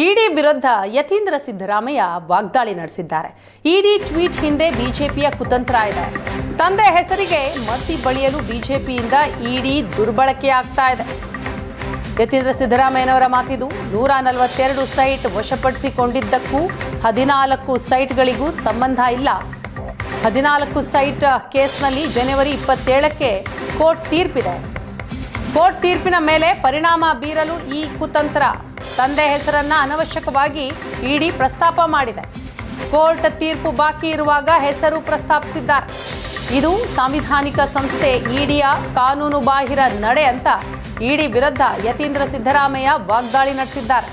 ಇಡಿ ವಿರುದ್ಧ ಯತೀಂದ್ರ ಸಿದ್ದರಾಮಯ್ಯ ವಾಗ್ದಾಳಿ ನಡೆಸಿದ್ದಾರೆ. ಇಡಿ ಟ್ವೀಟ್ ಹಿಂದೆ ಬಿಜೆಪಿಯ ಕುತಂತ್ರ ಇದೆ. ತಂದೆ ಹೆಸರಿಗೆ ಮತ್ತಿ ಬಳಿಯಲು ಬಿಜೆಪಿಯಿಂದ ಇಡಿ ದುರ್ಬಳಕೆಯಾಗ್ತಾ ಇದೆ. ಯತೀಂದ್ರ ಸಿದ್ದರಾಮಯ್ಯನವರ ಮಾತಿದು ನೂರ ನಲವತ್ತೆರಡು ಸೈಟ್ ವಶಪಡಿಸಿಕೊಂಡಿದ್ದಕ್ಕೂ ಹದಿನಾಲ್ಕು ಸೈಟ್ಗಳಿಗೂ ಸಂಬಂಧ ಇಲ್ಲ. ಹದಿನಾಲ್ಕು ಸೈಟ್ ಕೇಸ್ನಲ್ಲಿ ಜನವರಿ ಇಪ್ಪತ್ತೇಳಕ್ಕೆ ಕೋರ್ಟ್ ತೀರ್ಪಿದೆ. ಕೋರ್ಟ್ ತೀರ್ಪಿನ ಮೇಲೆ ಪರಿಣಾಮ ಬೀರಲು ಈ ಕುತಂತ್ರ. ತಂದೆ ಹೆಸರನ್ನ ಅನವಶ್ಯಕವಾಗಿ ಇಡಿ ಪ್ರಸ್ತಾಪ ಮಾಡಿದೆ. ಕೋರ್ಟ್ ತೀರ್ಪು ಬಾಕಿ ಇರುವಾಗ ಹೆಸರು ಪ್ರಸ್ತಾಪಿಸಿದ್ದಾರೆ. ಇದು ಸಾಂವಿಧಾನಿಕ ಸಂಸ್ಥೆ ಇಡಿಯ ಕಾನೂನು ಬಾಹಿರ ನಡೆ ಅಂತ ಇಡಿ ವಿರುದ್ಧ ಯತೀಂದ್ರ ಸಿದ್ದರಾಮಯ್ಯ ವಾಗ್ದಾಳಿ ನಡೆಸಿದ್ದಾರೆ.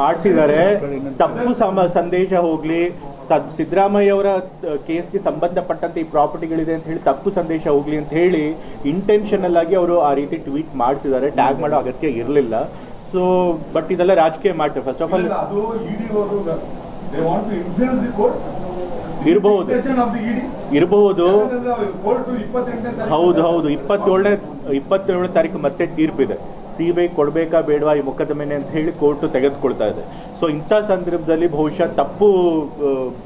ಮಾಡಿಸಿದ್ದಾರೆ. ತಪ್ಪು ಸಂದೇಶ ಹೋಗ್ಲಿ ಸಿದ್ದರಾಮಯ್ಯ ಅವರ ಕೇಸ್ಗೆ ಸಂಬಂಧಪಟ್ಟಂತೆ ಈ ಪ್ರಾಪರ್ಟಿಗಳಿದೆ ಅಂತ ಹೇಳಿ ತಪ್ಪು ಸಂದೇಶ ಹೋಗ್ಲಿ ಅಂತ ಹೇಳಿ ಇಂಟೆನ್ಷನಲ್ ಆಗಿ ಅವರು ಆ ರೀತಿ ಟ್ವೀಟ್ ಮಾಡಿಸಿದ್ದಾರೆ. ಟ್ಯಾಗ್ ಮಾಡೋ ಅಗತ್ಯ ಇರಲಿಲ್ಲ. ಸೊ ಬಟ್ ಇದೆಲ್ಲ ರಾಜಕೀಯ ಮಾಡ್ತಾರೆ ಫಸ್ಟ್ ಆಫ್ ಆಲ್. ಇರಬಹುದು. ಇರಬಹುದು. ಹೌದು ಹೌದು. ಇಪ್ಪತ್ತೇಳನೇ ಇಪ್ಪತ್ತೇಳನೇ ತಾರೀಕು ಮತ್ತೆ ತೀರ್ಪಿದೆ. ಸಿಬಿಐ ಕೊಡಬೇಕಾ ಬೇಡವಾ ಈ ಮೊಕದ್ದಮೆನೆ ಅಂತ ಹೇಳಿ ಕೋರ್ಟ್ ತೆಗೆದುಕೊಳ್ತಾ ಇದೆ. ಸೊ ಇಂಥ ಸಂದರ್ಭದಲ್ಲಿ ಬಹುಶಃ ತಪ್ಪು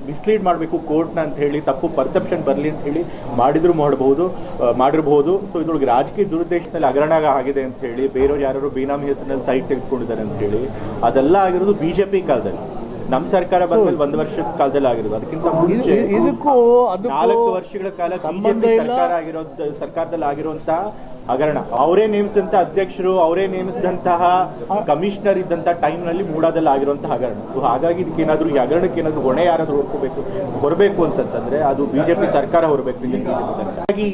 ಮಿಸ್ಲೀಡ್ ಮಾಡಬೇಕು ಕೋರ್ಟ್ನ ಅಂತ ಹೇಳಿ, ತಪ್ಪು ಪರ್ಸೆಪ್ಷನ್ ಬರಲಿ ಅಂತ ಹೇಳಿ ಮಾಡಿದ್ರು ಮಾಡಬಹುದು ಮಾಡಿರಬಹುದು ಸೊ ಇದ್ರೊಳಗೆ ರಾಜಕೀಯ ದುರುದ್ದೇಶದಲ್ಲಿ ಹಗರಣ ಆಗಿದೆ ಅಂತ ಹೇಳಿ, ಬೇರೆಯವ್ರು ಯಾರು ಬೇನಾಮಿ ಹೆಸರಿನಲ್ಲಿ ಸೈಟ್ ತೆಗೆದುಕೊಂಡಿದ್ದಾರೆ ಅಂತ ಹೇಳಿ, ಅದೆಲ್ಲ ಆಗಿರೋದು ಬಿಜೆಪಿ ಕಾಲದಲ್ಲಿ. ನಮ್ಮ ಸರ್ಕಾರ ಬಂದ್ಮೇಲೆ ಒಂದು ವರ್ಷದ ಕಾಲದಲ್ಲಿ ಆಗಿರೋದು. ಅದಕ್ಕಿಂತ ಮುಂಚೆ ಇದಕ್ಕೂ ನಾಲ್ಕು ವರ್ಷಗಳ ಕಾಲ ಸಂಬಂಧ ಸರ್ಕಾರ ಆಗಿರೋದ್ ಸರ್ಕಾರದಲ್ಲಿ ಆಗಿರುವಂತ ಹಗರಣ. ಅವರೇ ನೇಮಿಸಿದಂತ ಅಧ್ಯಕ್ಷರು ಅವರೇ ನೇಮಿಸಿದಂತಹ ಕಮಿಷನರ್ ಇದ್ದಂತ ಟೈಮ್ನಲ್ಲಿ ಮೂಡಾದಲ್ಲಿ ಆಗಿರುವಂತಹ ಹಗರಣ. ಸೊ ಹಾಗಾಗಿ ಇದಕ್ಕೆ ಏನಾದ್ರೂ ಈ ಹಗರಣಕ್ಕೆ ಏನಾದ್ರು ಹೊಣೆ ಯಾರಾದ್ರೂ ಹೊರ್ಕೋಬೇಕು ಹೊರಬೇಕು ಅಂತಂತಂದ್ರೆ ಅದು ಬಿಜೆಪಿ ಸರ್ಕಾರ ಹೊರಬೇಕು ಹಾಗಾಗಿ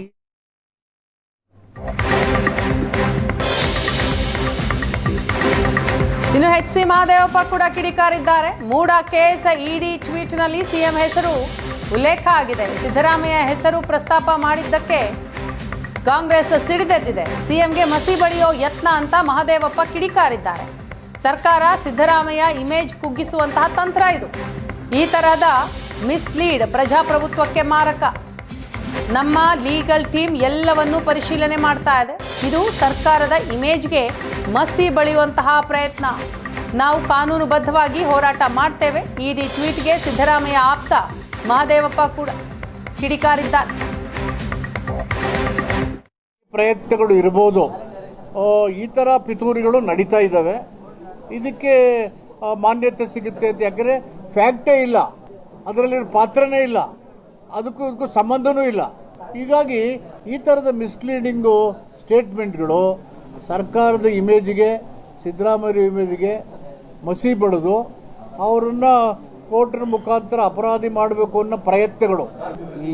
ಇನ್ನು ಎಚ್ ಸಿ ಮಹದೇವಪ್ಪ ಕೂಡ ಕಿಡಿಕಾರಿದ್ದಾರೆ. ಮೂಡ ಕೇಸ್ ಇಡಿ ಟ್ವೀಟ್ನಲ್ಲಿ ಸಿಎಂ ಹೆಸರು ಉಲ್ಲೇಖ ಆಗಿದೆ. ಸಿದ್ದರಾಮಯ್ಯ ಹೆಸರು ಪ್ರಸ್ತಾಪ ಮಾಡಿದ್ದಕ್ಕೆ ಕಾಂಗ್ರೆಸ್ ಸಿಡಿದೆದ್ದಿದೆ. ಸಿಎಂಗೆ ಮಸಿ ಬಳಿಯೋ ಯತ್ನ ಅಂತ ಮಹದೇವಪ್ಪ ಕಿಡಿಕಾರಿದ್ದಾರೆ. ಸರ್ಕಾರ ಸಿದ್ದರಾಮಯ್ಯ ಇಮೇಜ್ ಕುಗ್ಗಿಸುವಂತಹ ತಂತ್ರ ಇದು. ಈ ತರಹದ ಮಿಸ್ಲೀಡ್ ಪ್ರಜಾಪ್ರಭುತ್ವಕ್ಕೆ ಮಾರಕ. ನಮ್ಮ ಲೀಗಲ್ ಟೀಮ್ ಎಲ್ಲವನ್ನೂ ಪರಿಶೀಲನೆ ಮಾಡ್ತಾ ಇದೆ. ಇದು ಸರ್ಕಾರದ ಇಮೇಜ್ಗೆ ಮಸಿ ಬಳಿಯುವಂತಹ ಪ್ರಯತ್ನ. ನಾವು ಕಾನೂನುಬದ್ಧವಾಗಿ ಹೋರಾಟ ಮಾಡ್ತೇವೆ. ಈ ಟ್ವೀಟ್ಗೆ ಸಿದ್ದರಾಮಯ್ಯ ಆಪ್ತ ಮಹದೇವಪ್ಪ ಕೂಡ ಕಿಡಿಕಾರಿದ್ದಾರೆ. ಪ್ರಯತ್ನಗಳು ಇರ್ಬೋದು. ಆ, ಈ ಥರ ಪಿತೂರಿಗಳು ನಡೀತಾ ಇದ್ದಾವೆ. ಇದಕ್ಕೆ ಮಾನ್ಯತೆ ಸಿಗುತ್ತೆ ಅಂತ ಯಾಕಂದರೆ ಫ್ಯಾಕ್ಟೇ ಇಲ್ಲ. ಅದರಲ್ಲಿ ಪಾತ್ರನೇ ಇಲ್ಲ. ಅದಕ್ಕೂ ಇದಕ್ಕೂ ಸಂಬಂಧನೂ ಇಲ್ಲ. ಹೀಗಾಗಿ ಈ ಥರದ ಮಿಸ್ಲೀಡಿಂಗು ಸ್ಟೇಟ್ಮೆಂಟ್ಗಳು ಸರ್ಕಾರದ ಇಮೇಜಿಗೆ ಸಿದ್ದರಾಮಯ್ಯ ಇಮೇಜಿಗೆ ಮಸಿ ಬಡಿದು, ಅವರನ್ನು ಕೋರ್ಟಿನ ಮುಖಾಂತರ ಅಪರಾಧಿ ಮಾಡಬೇಕು ಅನ್ನೋ ಪ್ರಯತ್ನಗಳು.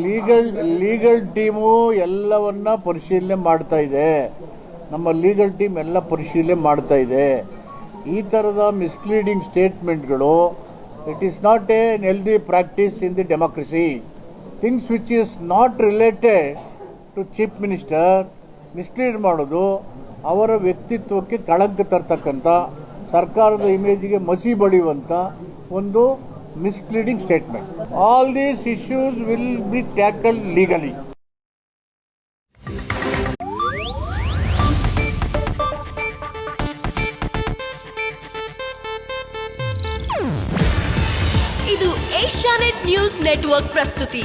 ಲೀಗಲ್ ಲೀಗಲ್ ಟೀಮು ಎಲ್ಲವನ್ನ ಪರಿಶೀಲನೆ ಮಾಡ್ತಾ ಇದೆ. ನಮ್ಮ ಲೀಗಲ್ ಟೀಮ್ ಎಲ್ಲ ಪರಿಶೀಲನೆ ಮಾಡ್ತಾ ಇದೆ. ಈ ಥರದ misleading ಸ್ಟೇಟ್ಮೆಂಟ್ಗಳು it is not a healthy practice in the democracy things which is not related to chief minister mislead ಮಾಡೋದು, ಅವರ ವ್ಯಕ್ತಿತ್ವಕ್ಕೆ ಕಳಂಕ ತರ್ತಕ್ಕಂಥ, ಸರ್ಕಾರದ ಇಮೇಜ್ಗೆ ಮಸಿ ಬಳಿಯುವಂಥ ಒಂದು misleading statement all these issues will be tackle legally ಇದು ಏಷ್ಯಾನೆಟ್ ನ್ಯೂಸ್ ನೆಟ್ವರ್ಕ್ ಪ್ರಸ್ತುತಿ.